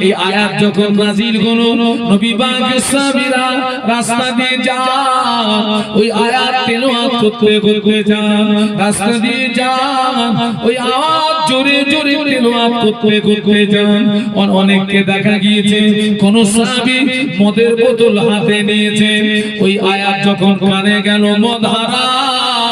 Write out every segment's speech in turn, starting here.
এই আয়াত যখন নাজিল হলো, নবী পাকের সাহাবীরা রাস্তা দিয়ে যান, ওই আয়াত তেলাওয়াত করতে করতে যান, রাস্তা দিয়ে যান, ওই আওয়াজ জোরে জোরে তেলাওয়াত করতে করতে যান। অন- অনেককে দেখা গিয়েছে, কোন সাহাবী মদের বোতল হাতে নিয়েছে। ওই আয়াত যখন কানে গেল, মদ হারাম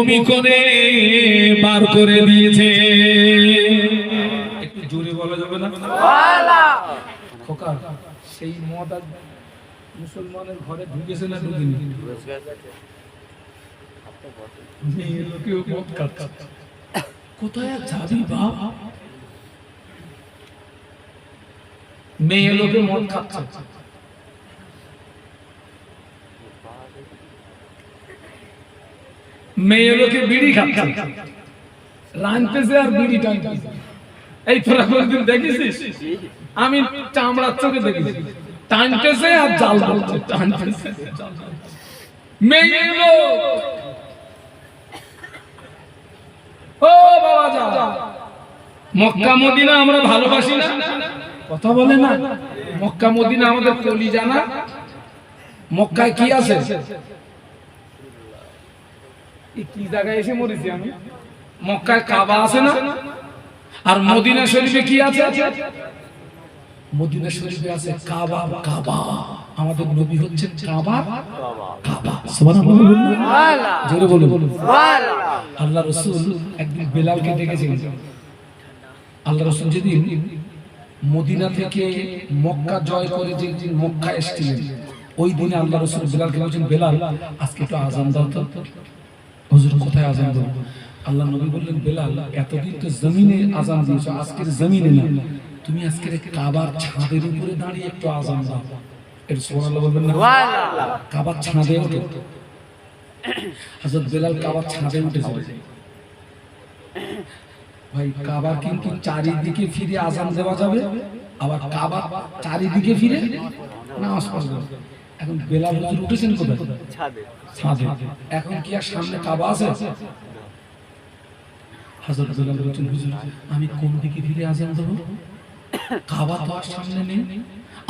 বমি করে করে দিয়েছে। জোরে বলা যাবে না? খোকা, সেই মদ মুসলমানের ঘরে ঢুকেছে না কোথায় মেয়ে লোকে মদ মেয়ে লোকে বিড়ি খাচ্ছে। আর বিড়ি এই তোরা কোনদিন দেখেছিস? আমি চামড়ার চোখে দেখেছি। টানতেছে আর জাল টানতেছে। ও বাবা যা! মক্কা মদিনা আমরা ভালোবাসি না? কথা বলে না? মক্কা মদিনা আমাদের কলি জানা মক্কায় কি আছে? কি জায়গায় এসে মরেছি আমি? মক্কায় কাবা আছে না? আর মদিনা শরীফে কি আছে? মদিনা শরীফে আছে কাবা কাবা। আমাদের নবী হচ্ছেন কাবা কাবা। সুবহানাল্লাহ জোরে বলুন। আল্লাহ রসুল একদিন বেলালকে ডেকেছিলেন। আল্লাহ রসুল যেদিন মদিনা থেকে মক্কা জয় করে যেদিন মক্কা এসেছিলেন ওই দিনে আল্লাহ রসুল বেলালকে বলছেন বেলাল আজকে একটু আজান দাও তো। হুজুর কোথায় আজান দাও আল্লাহ নবী বললেন বেলাল এতদিন তো জমিনে আজান দিয়েছ আজকের জমিনে না। তুমি আজকের কাবার ছাদের উপরে দাঁড়িয়ে একটু আজান দাও। এটা সুবহানাল্লাহ বলবেন না? কাবার ছাদে ওঠে হযরত বেলাল কাবার ছাদে উঠেছিল ভাই কাবার কিন্তু চারিদিকে ফিরে আজান দেওয়া যাবে আবার কাবা চারিদিকে ফিরে নামাজ পড়া যাবে। এখন বেলাল হুজুর উঠেছেন কোথায়? ছাদে। এখন কি আর সামনে কাবা আছে? হযরত বেলাল বলছেন হুজুর আমি কোন দিকে ফিরে আজান দেব কাবা তো আর সামনে নেই।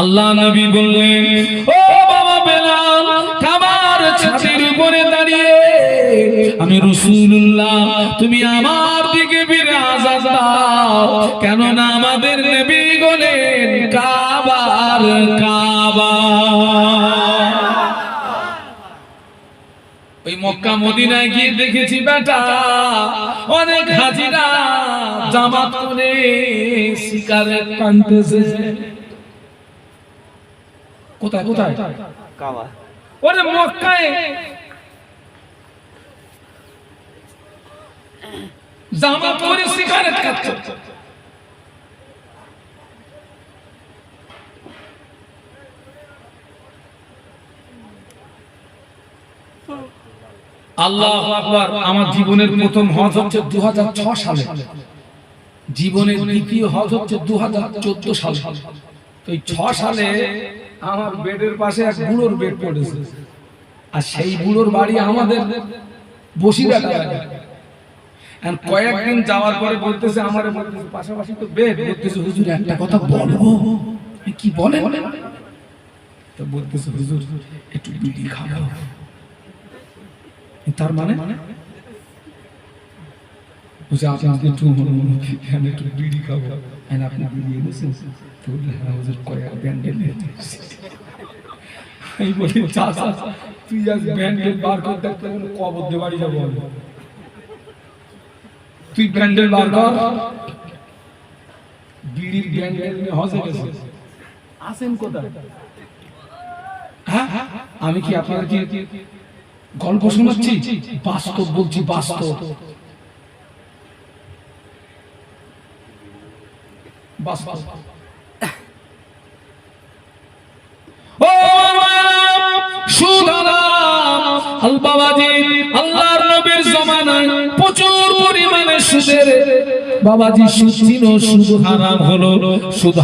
আল্লাহ নবী বললেন ও বাবা বেলাল কাবার ছাদের উপরে দাঁড়িয়ে আমি রাসূলুল্লাহ তুমি আমার দিকে ফিরে আজান দাও। কেন না আমাদের নবী বলেন কাবার কাবা মক্কা মদিনায় গিয়ে দেখেছি বেটা। অনেক হাজিরা জামাত করে সিগারেট টানতেছে কোথায় কোথায়? ওরে মক্কায়। জামা পরে সিগারেট খাচ্ছে আল্লাহ আকবার, আমার জীবনের প্রথম হজ হচ্ছে দু সালে। জীবনের দ্বিতীয় হজ হচ্ছে দু সালে। তো এই ছ সালে আমার বেডের পাশে এক বুড়োর বেড পড়েছে। আর সেই বুড়োর বাড়ি আমাদের। আর কয়েকদিন যাওয়ার পরে বলতেছে, আমার পাশাপাশি তো বেড। বলতেছে, হুজুর, একটা কথা বলব কি বলেন? তো বলতেছে, হুজুর, একটু বিড়ি খাব তার মানে? বুঝে আপনি আপনি একটু আমি একটু বিড়ি খাব। আমি আপনি বিড়ি এনেছেন তো হ্যাঁ হুজুর কয়েক ব্যান্ডেল আমি বলি চাচা তুই আজ ব্যান্ডেল বার করতে কবর দিয়ে বাড়ি যাব আমি। তুই ব্যান্ডেল বার কর। বিড়ির ব্যান্ডেল নিয়ে হসে গেছে। আসেন কোথায়? হ্যাঁ আমি কি আপনার কি গল্প শোনাচ্ছি বাস্তব বলছি বাস্তব। বাবাজি প্রচুর পরিমাণে বাবাজি হলো সুদ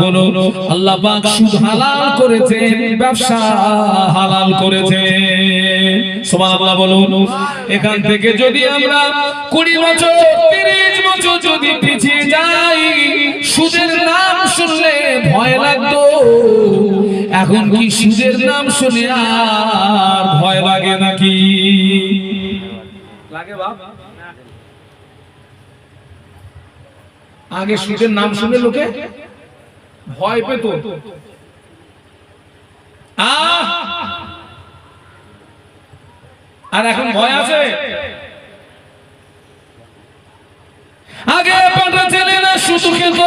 হলো। আল্লাহ সুদ হালাল করেছে ব্যবসা হালাল করেছে সুবহানাল্লাহ বলুন। এখান থেকে যদি আমরা কুড়ি বছর তিরিশ বছর যদি পিছিয়ে যাই সুদের নাম শুনলে ভয় লাগতো। এখন কি সুদের নাম শুনে আর ভয় লাগে নাকি? লাগে বাপ। আগে সুদের নাম শুনে লোকে ভয় পেত। আহ! আর এখন ভয় আছে? আগে পাটা ছেলেরা শুধু খেত